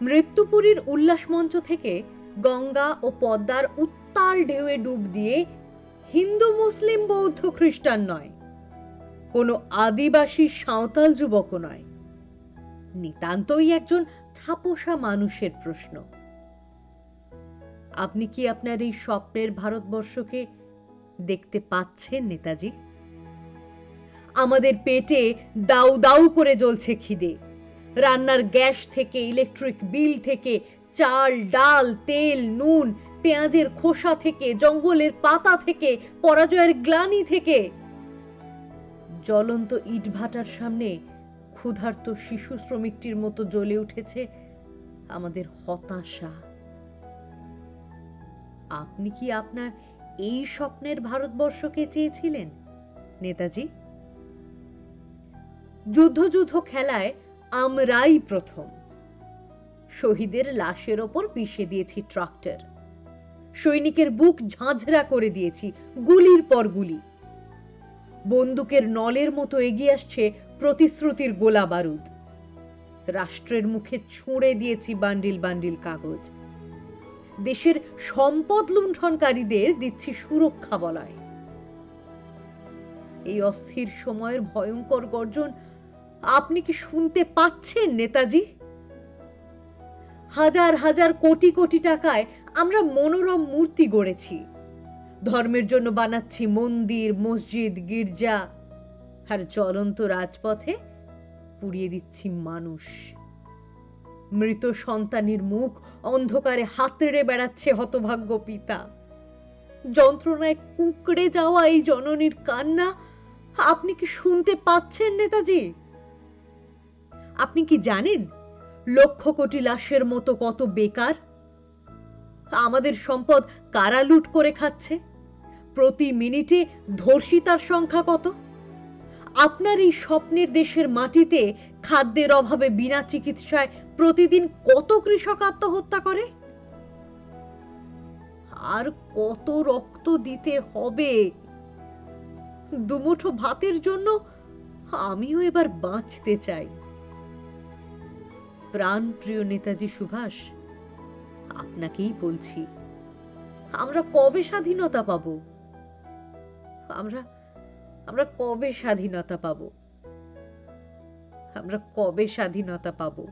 মৃত্যুপুরীর উল্লাস মঞ্চ থেকে গঙ্গা ও পদ্মার উত্তাল ঢেউয়ে ডুব দিয়ে হিন্দু মুসলিম বৌদ্ধ খ্রিস্টান নয়। কোনো আদিবাসী সাঁওতাল যুবকও নয়। নিতান্তই একজন ছাপোষা মানুষের প্রশ্ন। আপনি কি আপনার এই স্বপ্নের ভারতবর্ষকে দেখতে পাচ্ছেন, নেতাজি? আমাদের পেটে দাউ দাউ করে জ্বলছে খিদে। রান্নার গ্যাস থেকে, ইলেকট্রিক বিল থেকে, চাল, ডাল, তেল, নুন পেঁয়াজের খোসা থেকে, জঙ্গলের পাতা থেকে, পরাজয়ের গ্লানি থেকে। জ্বলন্ত ইটভাটার সামনে ক্ষুধার্ত শিশু শ্রমিকটির মতো জ্বলে উঠেছে আমাদের হতাশা। আপনি কি আপনার এই স্বপ্নের ভারতবর্ষকে চেয়েছিলেন, নেতাজি? যুদ্ধ যুদ্ধ খেলায় আমরাই প্রথম। শহীদের লাশের ওপর পিষে দিয়েছি ট্রাক্টর। সৈনিকের বুক ঝাঁঝরা করে দিয়েছি, গুলির পর গুলি। বন্দুকের নলের মতো এগিয়ে আসছে প্রতিশ্রুতির গোলা বারুদ। রাষ্ট্রের মুখে ছুঁড়ে দিয়েছি বান্ডিল বান্ডিল কাগজ। দেশের সম্পদ লুণ্ঠনকারীদের দিচ্ছি সুরক্ষা বলয়। এই অস্থির সময়ের ভয়ঙ্কর গর্জন আপনি কি শুনতে পাচ্ছেন, নেতাজি? হাজার হাজার কোটি কোটি টাকায় আমরা মনোরম মূর্তি গড়েছি। ধর্মের জন্য বানাচ্ছি মন্দির, মসজিদ, গির্জা। আর চলন্ত রাজপথে পুড়িয়ে দিচ্ছি মানুষ। মৃত সন্তানের মুখ অন্ধকারে হাতড়ে বেড়াচ্ছে হতভাগ্য পিতা। যন্ত্রণায় কুঁকড়ে যাওয়া এই জননীর কান্না আপনি কি শুনতে পাচ্ছেন, নেতাজি? আপনি কি জানেন, লক্ষ কোটি লাশের মতো কত বেকার? আমাদের সম্পদ কারা লুট করে খাচ্ছে? প্রতি মিনিটে ধর্ষিতার সংখ্যা কত? আপনার এই স্বপ্নের দেশের মাটিতে খাদ্যের অভাবে বিনা চিকিৎসায় প্রতিদিন কত কৃষক আত্মহত্যা করে? আর কত রক্ত দিতে হবে? দুমুঠো ভাতের জন্য আমিও এবার বাঁচতে চাই। প্রাণ প্রিয় নেতাজি সুভাষ আপনাকেই বলছি, আমরা কবে স্বাধীনতা পাব? আমরা আমরা কবে স্বাধীনতা পাব? আমরা কবে স্বাধীনতা পাবো?